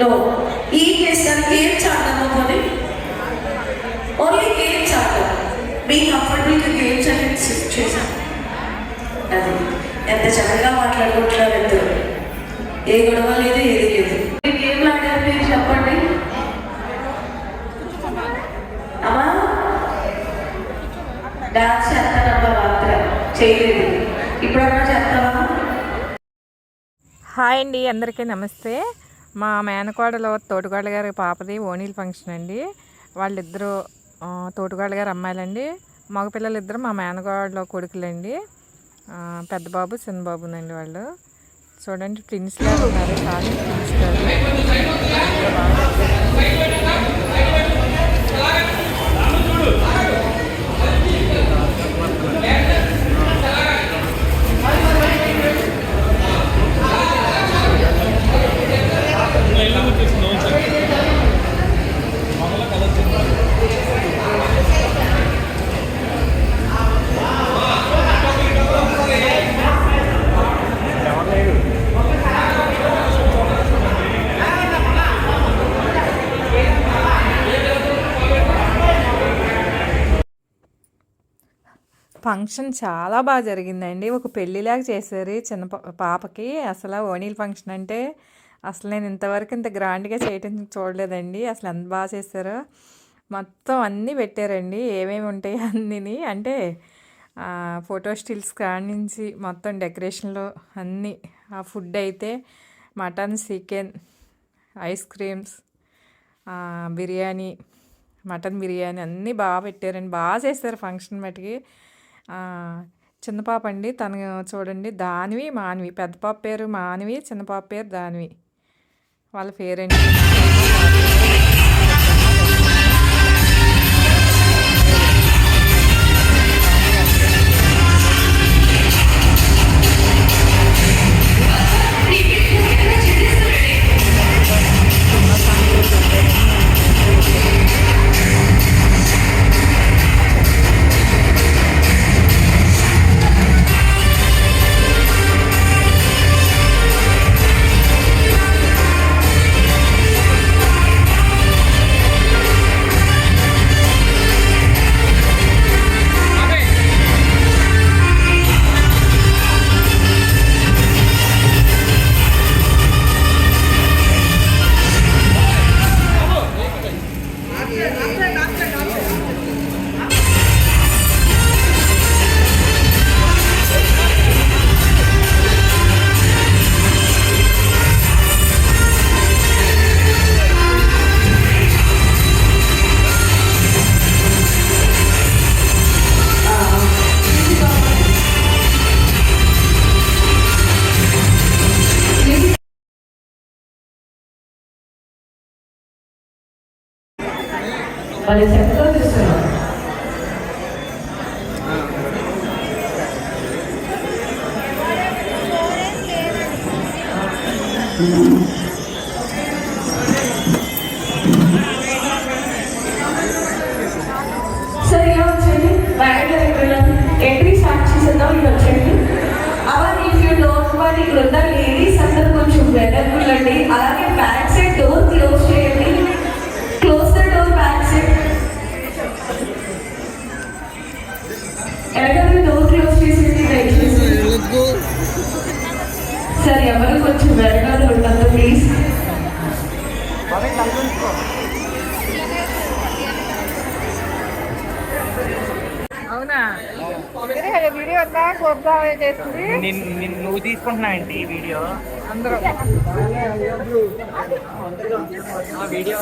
No ఈ చేస్తాను ఏం చాటమ్మా పోనీ ఓన్లీ గేమ్స్ ఆడతాం మీ కంఫర్టబుల్గా గేమ్స్ అనేది సెట్ చేశాం అది. ఎంత చక్కగా మాట్లాడుకుంటున్నారు ఇద్దరు. ఏ గొడవ లేదు ఏది లేదు. గేమ్ ఆడారు మీరు చెప్పండి. అమ్మా. డాన్స్ చేస్తానమ్మా మాత్రం. చేయలేదు. ఇప్పుడన్నా చేస్తావా? హాయ్ అండి అందరికీ నమస్తే. మా మేనకోడలు తోటగాళ్ళ గారి పాపది ఓనీల ఫంక్షన్ అండి. వాళ్ళిద్దరూ తోటగాళ్ళ గారు అమ్మాయిలండి. మగపిల్లలు ఇద్దరు మా మేనకోడలో కొడుకులండి. పెద్ద బాబు చిన్న బాబునండి వాళ్ళు. చూడండి ట్విన్స్ లాగా ఉన్నారు. కానీ ట్విన్స్ ఫంక్షన్ చాలా బాగా జరిగిందండి. ఒక పెళ్ళిలాగా చేశారు చిన్న పాపకి. అసలు ఓనీల్ ఫంక్షన్ అంటే అసలు నేను ఇంతవరకు ఇంత గ్రాండ్గా చేయటం చూడలేదండి. అసలు ఎంత బాగా చేశారో. మొత్తం అన్నీ పెట్టారండి. ఏమేమి ఉంటాయి అన్నీ అంటే ఫోటో స్టిల్స్ కాడి నుంచి మొత్తం డెకరేషన్లో అన్నీ. ఆ ఫుడ్ అయితే mutton chicken ice creams biryani mutton biryani అన్నీ బాగా పెట్టారండి. బాగా చేస్తారు ఫంక్షన్ మటుకి. చిన్న పాప అండి. తను చూడండి దానివి మానవి. పెద్ద పాప పేరు మానవి చిన్న పాప పేరు దానివి. వాళ్ళ పేరండి వాళ్ళ చక్కగా చూస్తున్నారు ఎవరు కొంచెం వెనకాల ఉండదు ప్లీజ్ అవునా? వీడియో నిన్- నువ్వు తీసుకుంటున్నావు ఏంటి ఈ వీడియో? అందరూ. ఆ video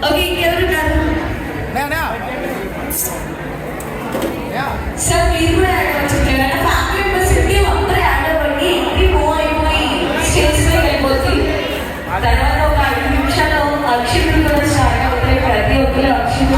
Okay, everyone. No, no. Yeah. So we were at a family member city up there and a bunny. We boy, boy, sales में गए बोलती. तरह लोग आगे निम्शा लोग अक्षय भी कर चाहे अपने पढ़ते होते हैं अक्षय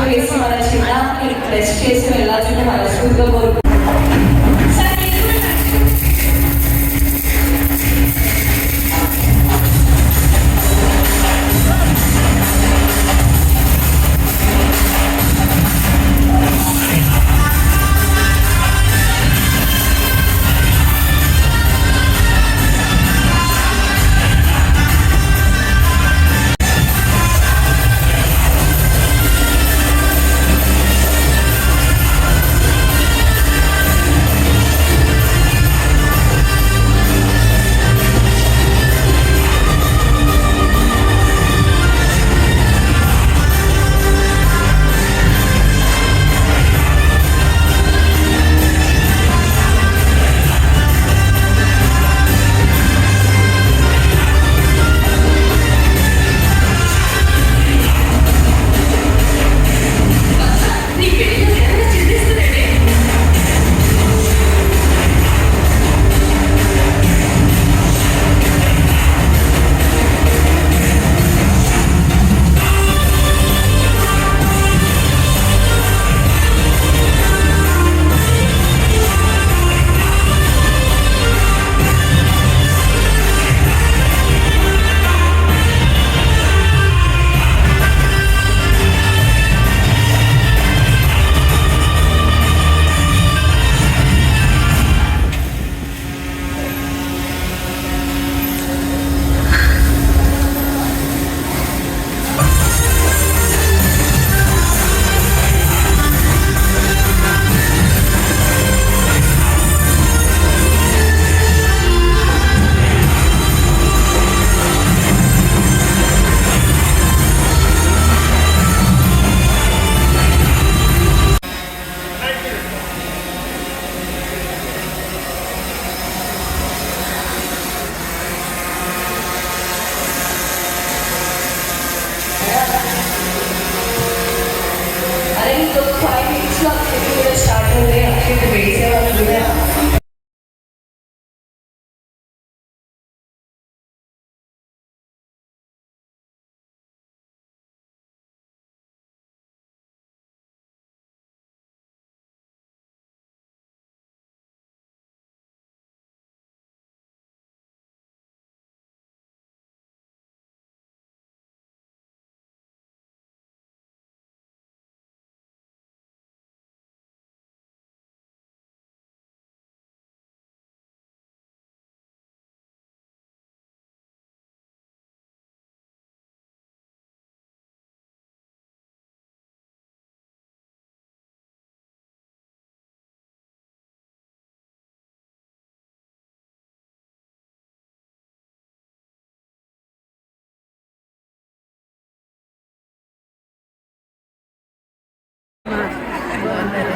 one.